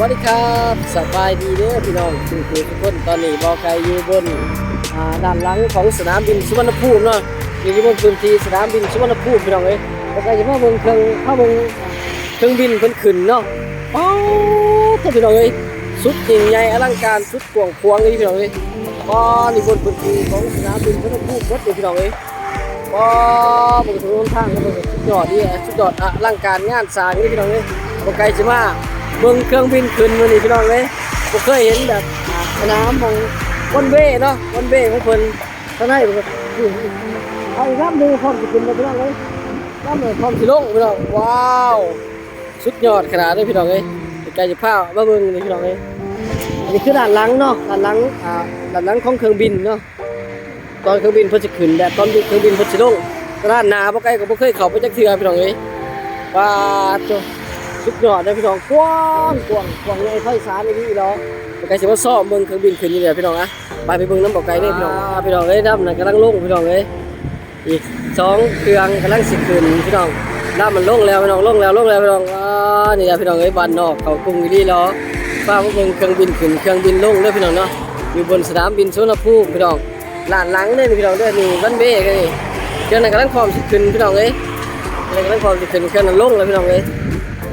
วัสดีครับสบายดีเด้อพี่น้องทุกทุกคนตอนนี้บอไกอยู่บนอ่าด้านหลังของสนามบินสุวรรณภูมิเนาะอยู่ที่บนพื้นที่สนามบินสุวรรณภูมิพี่น้องเอ้ยบอไกจะมาเบิ่งเครื่องข้าเบิ่งเครื่องบินเพิ่นขึ้นเนาะป๊าดพี่น้องเอ้ยสุดยิ่งใหญ่อลังการสุดกว้างขวางเลยพี่น้องเอ้ยป๊าดนี่บนพื้นที่ของสนามบินสุวรรณภูมิหมดเลยพี่น้องเอ้ยก็บนถนนทางก็เป็นสุดยอดดีสุดยอดอะร่างการงานสร้างนี่พี่น้องเลยบ่ไกลจะมา เบิ่งเครื่องบินขึ้นมานี่พี่น้องเลยบ่เคยเห็นแบบสนามของวันเว่เนาะวันเว่ของเพิ่นข้างในเพิ่ก็เอาอีกลำหนึงพร้อมสิขึ้นมาพี่น้องเลยลำหนึงพร้อมสิลงพี่น้องว้าวสุดยอดขนาดเลยพี่น้องเลยไกลจะพามาเบิ่งนี่พี่น้องเลยอันนี้คือด้านหลังเนาะด้านหลังอ่าด้านหลังของเครื่องบินเนาะตอนเครื่องบินพิ่นสิขึ้นแบบตอนเครื่องบินพ่นสิลงร้านนาบ่ไกลก็บ่เคยเข้าไปจักเทื่อพี่น้องเอ้ยว้าโจ สุดยอดเลยพี่น้องกว้างกว้างกว้างใหญ่ไพศาลนี่เนาะบ่ไกลสิว่าซ้อมเบิ่งเครื่องบินขึ้นนี่แหละพี่น้องอะไปไปเบิ่งน้ำบ่ไกลเด้พี่น้องพี่น้องเอ้ยน้ำนั่นกำลังลงพี่น้องเอ้ยอีกสองเครื่องกำลังสิบขึ้นพี่น้องน้ำมันลงแล้วพี่น้องลงแล้วลงแล้วพี่น้องอ่านี่แหละพี่น้องเอ้ยบ้านนอกเขากรุงอีหลีเนาะฟ้าเบิ่งเครื่องบินขึ้นเครื่องบินลงเด้อพี่น้องเนาะอยู่บนสนามบินสุวรรณภูมิพี่น้องหลานหลังเนี่ยพี่น้องเด้อนี่วันเบ้กันนี่เครื่องนั้นกำลังพร้อมสิขึ้นพี่น้องเอ้ยเครื่องนั้นกำลังพร้อมสิขึ้นเครื่องนั้นลงแล้วพี่น้องเอ้ย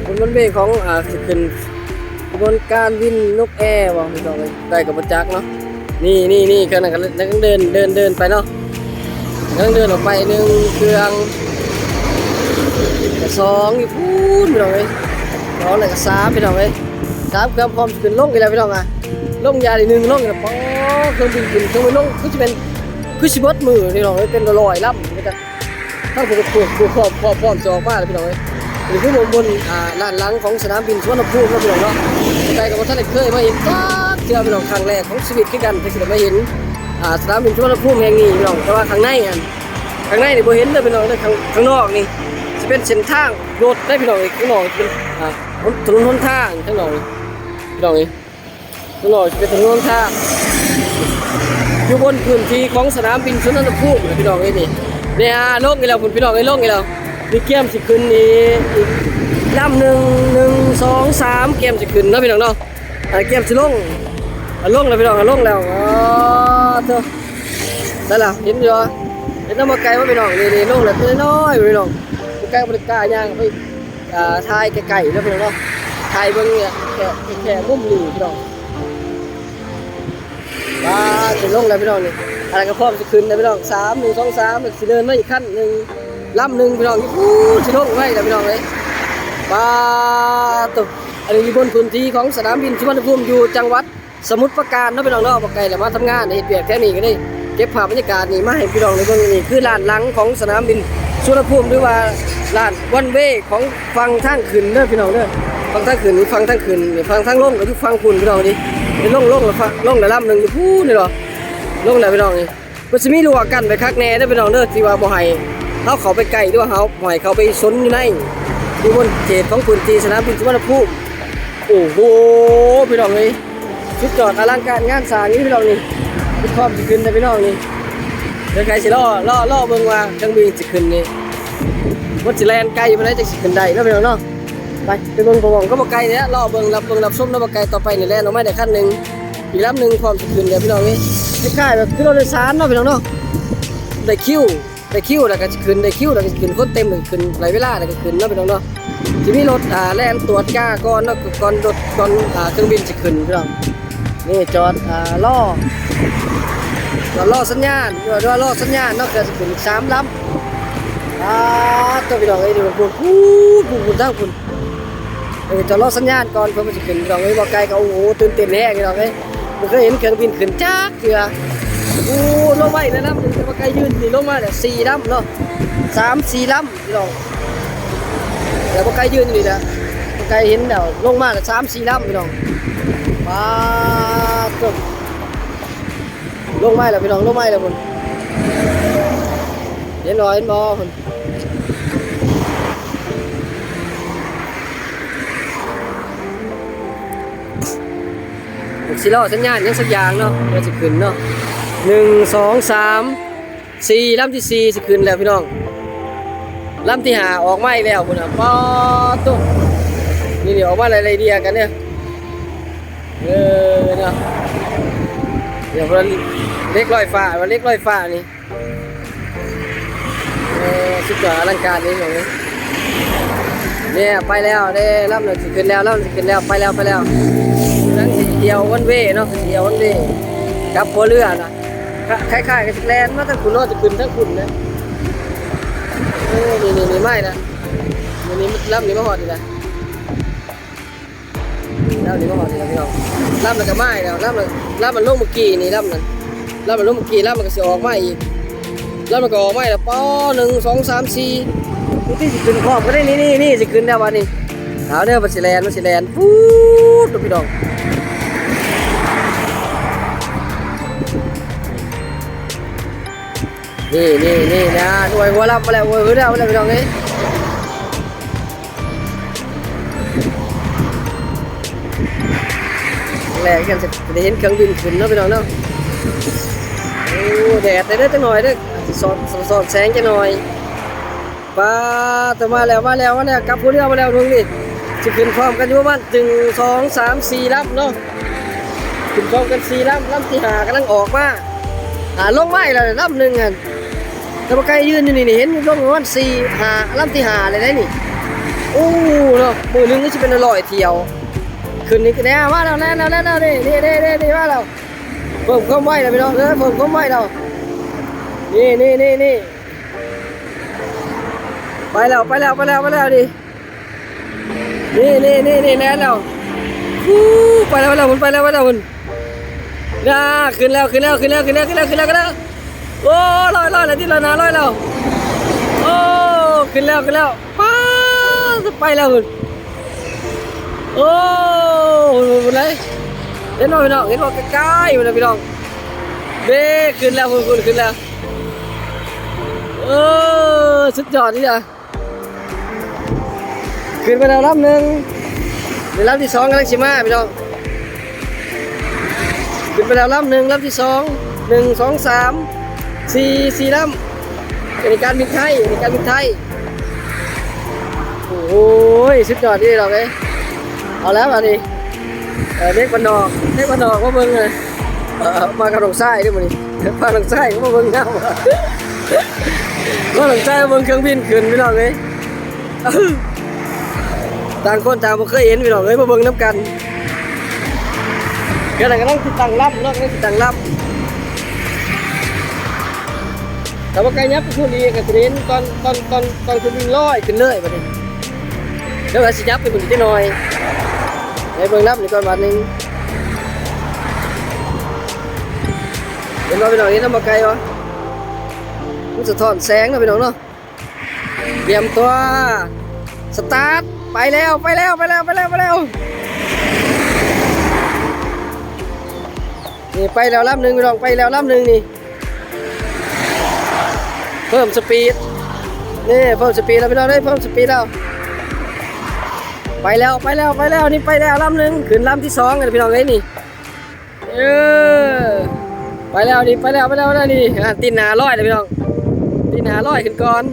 บนวันเบ้ของอ่าสิขึ้นกระบวนการวินนกแอร์บ่พี่น้องได้กับประจักษ์เนาะนี่นี่นี่เครื่องนั้นกำลังเดินเดินเดินไปเนาะกำลังเดินออกไปหนึ่งเครื่องสองอีกพูนพี่น้องเอ้ยสองแล้วก็สามพี่น้องเอ้ยสามเครื่องพร้อมขึ้นลงอีกแล้วพี่น้องอะลงยาดีกหนึ่งลงแล้วปอเครื่องบินขึ้นเครื่องบินลงคือจะเป็นคือสิเบดมือนี่น้องเอ้ยเป็นลอยล่ำก็จะถ้าผมปวดปวดพร้อมพร้อมพร้อมจะออกมาเลยพี่น้องเอ้ย นี่คือบนบนอ่าลานหลังของสนามบินสุวรรณภูมินะพี่น้องเนาะใจกับท่านเคยมาเห็นก็เจอพี่น้องครั้งแรกของชีวิตคือกันที่จะมาเห็นอ่าสนามบินสุวรรณภูมิแห่งนี้พี่น้องแต่ว่าข้างในอันข้างในนี่บ่เห็นเลยพี่น้องเด้อข้างข้างนอกนี่จะเป็นเส้นทางรถได้พี่น้องอ้ยข้างนอกเป็นอ่าถนนหนทางข้างนอกพี่น้องเอ้ยตลอดเป็นถนนทางอยู่บนพื้นที่ของสนามบินสุวรรณภูมิพี่น้องเอ้ยนี่เนี่ยลงอีกแล้วคุณพี่น้องเอ้ยลงอีกแล้ว มีเกมสิขึ้นนี่อีกลำหนึ่งหนึ่งสองสามเกมสิขึ้นเนาะพี่น้องเนาะอ่าเกมสิลงอ่าลงแล้วพี่น้องอ่าลงแล้วอ๋อเถอะได้และเห็นอยู่เหรอเห็นน้ำมาไกลว่าพี่น้องนี่นี่ลงแล้วตัวน้อยพี่น้องตัวไกลบริการย่างไปอ่าทายไกลๆแล้วพี่น้องเนาะทายเบิ่งเนี่ยแค่แค่มุมนี้พี่น้องว้าจะลงแล้วพี่น้องนี่อะไรก็พร้อมจะขึ้นนะพี่น้องสามหนึ่งสองสามสิเดินมาอีกขั้นหนึ่ง ลำหนึ่งพี่น้องนี่อู้สิลงไว้แล้วพี่น้องเลยว้าตุอันนี้อยู่บนพื้นที่ของสนามบินสุวรรณภูมิอยู่จังหวัดสมุทรปราการเนาะพี่น้องเนาะบอกไกลแล้วมาทำงานในเปียกแค่นี้ก็ได้เก็บภาพบรรยากาศนี่มาให้พี่น้องในเบื้องนี้คือลานหลังของสนามบินสุวรรณภูมิหรือว่าลานวันเว่ของฟังทางขึ้นเด้อพี่น้องเด้อฟังทางขึ้นนี่ฟังทางขึ้นนี่ฟังทางลงก็อยู่ฟังคุณพี่น้องดิไปลงลงแล้วฟะลงแล้วลำหนึ่งอยู่พูนี่หรอลงแล้วพี่น้องนี่มันจะมีรั้วกันไปคักแน่ได้อพี่น้องเด้อที่ว่าบ่ให้ เขาเขาไปไกลด้วยเขาบ่ให้เขาไปซนอยู่ในอยู่บนเขตของพื้นที่สนามบินสุวรรณภูมิโอ้โหพี่น้องนี่ชุดจอดอลังการงานสร้างนี่พี่น้องนี่พี่พร้อมจะขึ้นนะพี่น้องนี่เดี๋ยวใครสิล่อล่อล่อเบิ่งว่าเครื่องบินจะขึ้นนี่ว่าสิแลนไกลไปได้จะขึ้นได้เนาะพี่น้องเนาะไปไปเบิ่งประวงก็บ่ไกลเนี่ยรอเบิ่งรับเบิ่งรับชมแล้วบ่ไกลต่อไปนี่และเนาไม่ได้ขั้นหนึ่งอีกลำหนึ่งพร้อมสิขึ้นเดี๋ยวพี่น้องนี่คล้ายๆแบบคือรถโดยสารเนาะพี่น้องเนาะได้คิว ได้คิวแล้วก็สิขึ้นได้คิวแล้วก็สิขึ้นคนเต็มเลยขึ้นหลายเวลาแล้วก็ขึ้นเนาะพี่น้องเนาะสิมีรถอ่าแล่นตรวจกาก่อนเนาะก่อนรถก่อนอ่าเครื่องบินสิขึ้นพี่น้องนี่จอดอ่ารอจอดรอสัญญาณจอดรอสัญญาณเนาะก็สิขึ้นสามลำอ่าตัวพี่น้องเอ้ยนี่มันพูดพูดพูดพูดทางพูดเออจะรอสัญญาณก่อนเพื่อมันจะขึ้นเราไอ้บอกไกลก็โอ้โหตื่นเต้นแน่เราไอ้ผมเคยเห็นเครื่องบินขึ้นจักเถื่อ อ้ลงมาอีกแล้วนะมันจะบอกไกลยืนนี่ลงมาเนี่ยสี่ลำเนาะสามสี่ลำพี่น้องแล้วบอกไกลยืนอยู่นี่นะบอกไกลเห็นเดี๋ยวลงมาเนี่ยสามสี่ลำพี่น้องว้าจบลงมาแล้วพี่น้องลงมาแล้วคนเห็นบ่เห็นบ่คนสิรอสัญญาณยังสักอย่างเนาะเดี๋ยวสิขึ้นเนาะ หนึ่งสองสามสี่ลำที่สี่สิขึ้นแล้วพี่น้องลำที่หาออกไม้แล้วคุณอะปอตุ๊นี่เดี๋ยวออกมาอะไรเดียกันเนี่ยเออเนาะเดี๋ยวมันเล็กลอยฟ้ามันเล็กลอยฟ้านี่เออสุดยอดอลังการนี่ของนี้เนี่ยไปแล้วเด้รับหนึ่งสิขึ้นแล้วรับหนึ่งสิขึ้นแล้วไปแล้วไปแล้วนั่งสิเดียววันเวเนาะสิเดียววันเว่กับหัวเรือนะ คล้ายๆกับแลนมาทั้งคุณเนอจะขึ้นทั้งคุณนะเออนี่นี่นี่ไม่นะนี่นี่รับนี่มาหอดดีนะแล้วนี่ก็มาทีละพี่น้องล่ำมันก็ไหม้แล้วล่ำมันล่ำมันลงเมื่อกี้นี่ล่ำนั้นล่ำมันลงเมื่อกี้ล่ำมันก็จะออกไมาอีกล่ำมันก็ออกมาแล้วป้อหนึ่งสองสามสี่นี่ที่สิขึ้นพร้อมก็ได้นี่นี่นี่สิขึ้นแล้วันนี้เอาเด้อมัสิแลนมัสิแลนฟูดดูพี่น้อง นี่นี่นี่นะหน่วยหัวรับมาแล้วหน่วยหัวรับมาแล้วพี่น้องเอ้ยแรกกันจะได้เห็นเครื่องบินขึ้นเนาะพี่น้องเนาะโอ้แดดได้เด้จังหน่อยเด้อสอดสอดแสงจังหน่อยป้าตัวมาแล้วมาแล้วมาแล้วกลับผู้เรือมาแล้วตรงนี้จะขึ้นพร้อมกันอยู่ประมาณหนึ่งสองสามสี่ลำเนาะขึ้นพร้อมกันสี่ลำลำที่หากำลังออกมาอ่าลงไม้แล้วลำหนึ่งอะ แต่ว่าใกล้ยืนอยู่นี่นี่เห็นลงประมาณสี่หาลำที่หาเลยได้นี่โอ้เนาะมือนึงก็จะเป็นอร่อยเที่ยวขึ้นนี่แน่มาแล้วแน่แล้วแน่แล้วนี่นี่นี่นี่นี่มาแล้วเพิ่มความไวแล้วพี่น้องเออเพิ่มความไวแล้วนี่นี่นี่นี่ไปแล้วไปแล้วไปแล้วไปแล้วดินี่นี่นี่นี่แน่แล้วฟู้ไปแล้วไปแล้วมันไปแล้วไปแล้วมันน่าขึ้นแล้วขึ้นแล้วขึ้นแล้วขึ้นแล้วขึ้นแล้วขึ้นแล้วขึ้นแล้ว โอ้ลอยลอยแล้วที่เรานาลอยแล้วโอ้ขึ้นแล้วขึ้นแล้วป้าไปแล้วคุณโอ้มันเลยเห็นบ่พี่น้องเห็นบ่ใกล้ๆมันนะพี่น้องเบ้ขึ้นแล้วคุณคุณขึ้นแล้วเออสุดยอดนี่จ้ะขึ้นไปแล้วลำหนึ่งในลำที่สองกำลังชิมาพี่น้องขึ้นไปแล้วลำหนึ่งลำที่สองหนึ่งสองสาม สี่สี่ลำเป็นการบินไทยเป็นการบินไทย โอ้ยสุดยอดนี่เราเลยเอาแล้วมาดิเออเด็กบันดอกเด็กบันดอกมาเบิ่งเลยมากับหลงไส้ด้วยมันนี่มาหลงไส้ก็มาเบิ่งเงามาหลงไส้เบิ่งเครื่องบินขึ้นพี่น้องเลยต่างคนต่างบ่เคยเห็นพี่น้องเลยมาเบิ่งน้ำกันก็เลยกำลังติดตั้งรับเนาะกำลังติดตั้งรับ แต่ว่าไกลยับไปคุณดีกับเรนตอนตอนตอนตอนคุณวิ่งลอยขึ้นเลยบัดนี้แล้วก็สิยับไปคุณนิดหน่อยในเบื้องลับนี่ก่อนบาทหนึงเห็นว่าพี่น้องนี่น้ำบกไก่วะมันสะท้อนแสงนะพี่น้องเนาะเตรียมตัวสตาร์ทไปแล้วไปแล้วไปแล้วไปแล้วไปแล้วนี่ไปแล้วลำหนึ่งพี่น้องไปแล้วลำหนึ่งนี่ เพิ่มสปีดนี่เพิ่มสปีดแล้วพี่น้องได้เพิ่มสปีดแล้วไปแล้วไปแล้วไปแล้วนี่ไปแล้วลำหนึ่งขึ้นลำที่สองกันพี่น้องเอ้ยนี่เออไปแล้วนี่ไปแล้วไปแล้วไปแล้วนี่ตีนหนาร้อยเลยพี่น้องตีนหนาร้อยขึ้นก่อน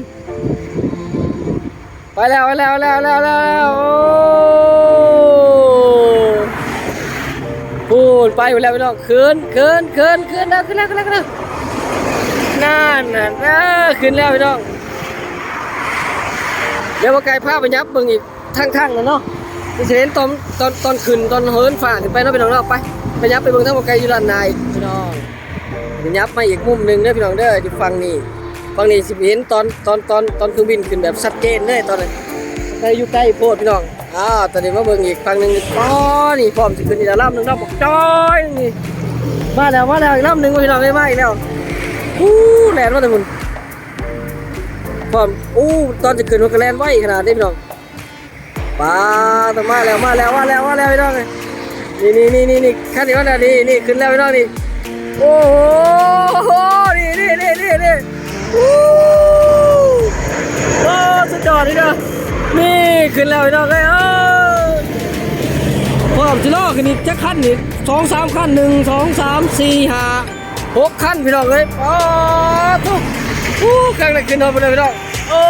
ไปแล้วไปแล้วไปแล้วไปแล้วไปแล้วโอ้พูนไปหมดแล้วพี่น้องขึ้นขึ้นขึ้นขึ้นแล้วขึ้นแล้วขึ้นแล้วขึ้ นแล้วนั่นน่ะขึ้นแล้วพี่น้อง เดี๋ยวว่าไกลภาพไปยับเบิ่งอีกทั้งๆนะเนาะที่เห็นตอนตอนตอนขึ้นตอนเฮิร์นฝ่าขึ้นไปเนาะพี่น้องเนาะไปไปยับไปเบิ่งทั้งหมดไกลอยู่ด้านในพี่น้องไปยับมาอีกมุมหนึ่งเด้อพี่น้องเด้อที่ฟังนี่ฟังนี่สิเห็นตอนตอนตอนตอนเครื่องบินขึ้นแบบชัดเจนเลยตอนนั้นใกล้อยู่ใกล้โพดพี่น้องอ้าวตอนนี้มาเบิ่งอีกฝั่งหนึงป้อนี่พร้อมสิขึ้นอีกแล้วลำหนึ่งลำบอกจ้อยนี่มาแล้วมาแล้วอีกลำหนึ่งพี่น้องได้มาอีกแล้ว อู้แลนมาแต่คุณพร้อมอู้ตอนจะขึ้นมันก็แลนไวขนาดนี้พี่น้องปลาต้อมาแล้วมาแล้วมาแล้วมาแล้วพี่น้องนี่นี่นี่นี่นี่ขั้นนี้วมาแล้วนี่นี่ขึ้นแล้วพี่น้องนี่โอ้โหนี่นี่นี่นี่นี่วู้โอ้สุดยอดนี่นะนี่ขึ้นแล้วพี่น้องเลยเออพร้อมจะล่อขึ้นอีกจะขั้นอีกสองสามขั้นหนึ่งสองสามสี่ห้า หกขั้นพี่น้องเลยอ๋อทุกอู้กลางเลยขึ้นนอนไปเลยพี่น้อง โอ้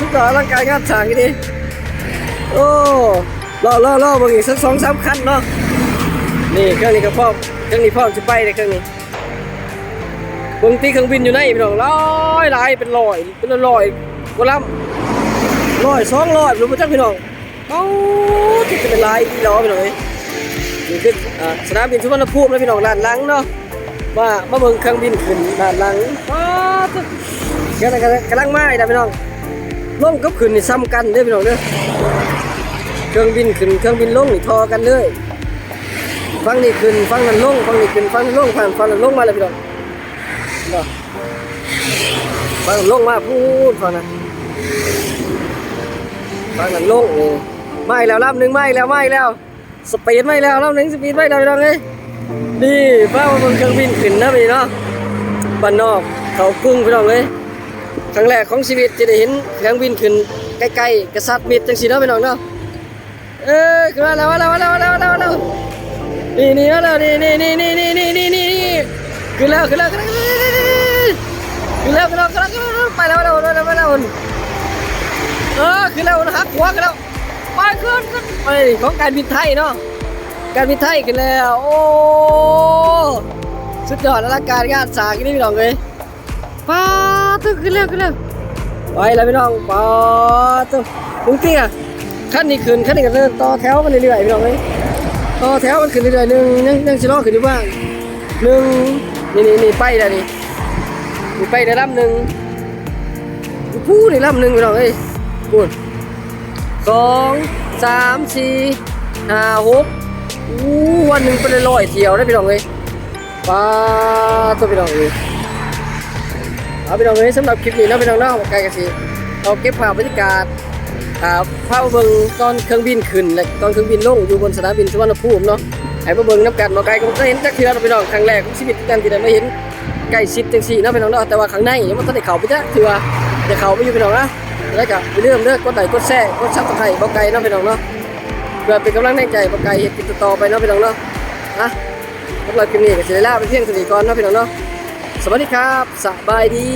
สุดยอดร่างกายงานสางอย่างนี้โอ้รอรอรอบางอีกสักสองสามคันเนาะ นี่เครื่องนี้ก็พร้อมเครื่องนี้พร้อมจะไปเลยเครื่องนี้บิ่งตีเครื่องบินอยู่ไหนพี่น้องร้อยหลายเป็นร้อยเป็นร้อยกว่าลำร้อยสองร้อยรู้ป่ะจ๊ะพี่น้องเอาที่จะเป็นลายที่ล้อพี่น้องเอ้ยนี่คือสนามบินสุวรรณภูมินะพี่น้องด้านหลังเนาะ มามาเบิ่งเครื่องบินขึ้นด้านหลังว้าวตุ๊กำลังกำลังมาอีกนะพี่น้องลงกับขึ้นนี่ซ้ำกันเด้อพี่น้องเด้อเครื่องบินขึ้นเครื่องบินลงนี่ทอกันเลยฟังนี่ขึ้นฟังนั้นลงฟังนี่ขึ้นฟังนั้นลงฟังฟังนั้นลงมาเลยพี่น้องเนาะฟังนั้นลงมาพูดฟังนั้นฟังนั้นลงนี่ไม่แล้วลำหนึ่งไม่แล้วไม่แล้วสปีดไม่แล้วลำหนึ่งสปีดไม่แล้วพี่น้องเอ้ ยนี่ฟ้าบนเครื่องบินขึ้นนะพี่เนาะบ้านนอกเขากุ้งพี่น้องเอ้ยครั้งแรกของชีวิตจะได้เห็นเครื่องบินขึ้นใกล้ๆกระสัดมิดจังสีเนาะพี่น้องเนาะเอ้ยขึ้นมาแล้วมาแล้วมาแล้วมาแล้วมาแล้วมาแล้วนี่นี่มาแล้วนี่นี่นี่นี่นี่นี่นี่นี่ขึ้นแล้วขึ้นแล้วขึ้นแล้วขึ้นแล้วขึ้นแล้วขึ้นแล้วขึ้นแล้วไปแล้วไปแล้วไปแล้วไปแล้วเออขึ้นแล้วหักหัวขึ้นแล้วไปขึ้นขึ้นไปของการบินไทยเนาะ การบินไทยขึ้นแล้ว โอ้สุดยอดอลังการงานสร้างนี่พี่น้องเลยป้าตึ้งขึ้นแล้วขึ้นแล้วไปแล้วพี่น้องป้าตึ้งลุงเตี้ยขั้นนี้ขึ้นขั้นนี้ก็เดินต่อแถวกันเรื่อยๆพี่น้องเลยต่อแถวมันขึ้นเรื่อยๆหนึ่งยังยังสิรอขึ้นอยู่บ้างหนึ่งนี่นี่นี่ไปแล้วนี่นี่ไปได้ลำหนึ่งพูดได้ลำหนึ่งพี่น้องเอ้ยพูดสองสามสี่ห้าหก อู้วันหนึ่งเป็นร้อยเที่ยวได้พี่น้องเอ้ยป้าตัวพี่น้องเอ้ยเอาพี่น้องเอ้ยสำหรับคลิปนี้นะพี่น้องเนาะไกลกันสิเราเก็บภาพบรรยากาศอ่าพเบิ่งตอนเครื่องบินขึ้นและตอนเครื่องบินลงอยู่บนสนามบินสุวรรณภูมิเนาะให้มาเบิ่งน้ำกันมาไกลก็บ่เห็นจักทื่เนาพี่น้องครั้งแรกของชีวิตกันที่ได้มาเห็นใกล้ชิดจังซี่นาะพี่น้องเนาะแต่ว่าข้างในยังบ่ทันได้เข้าไปจักเทื่อจะเข้าไปอยู่พี่น้องนะแล้วก็อย่าลืมเด้อกดไลค์กดแชร์กด Subscribe บ่ไกลนาะพี่น้องเนาะ พื่อเป็นกำลังแนงใจบ่ไกลเฮ็ดกินต่อไปเนาะพี่น้องเนาะนะสำหรับคลิปนี้ก็จะได้ลาไปเพียงสนิทก่อนเนาะพี่น้องเนาะสวัสดีครับสบายดี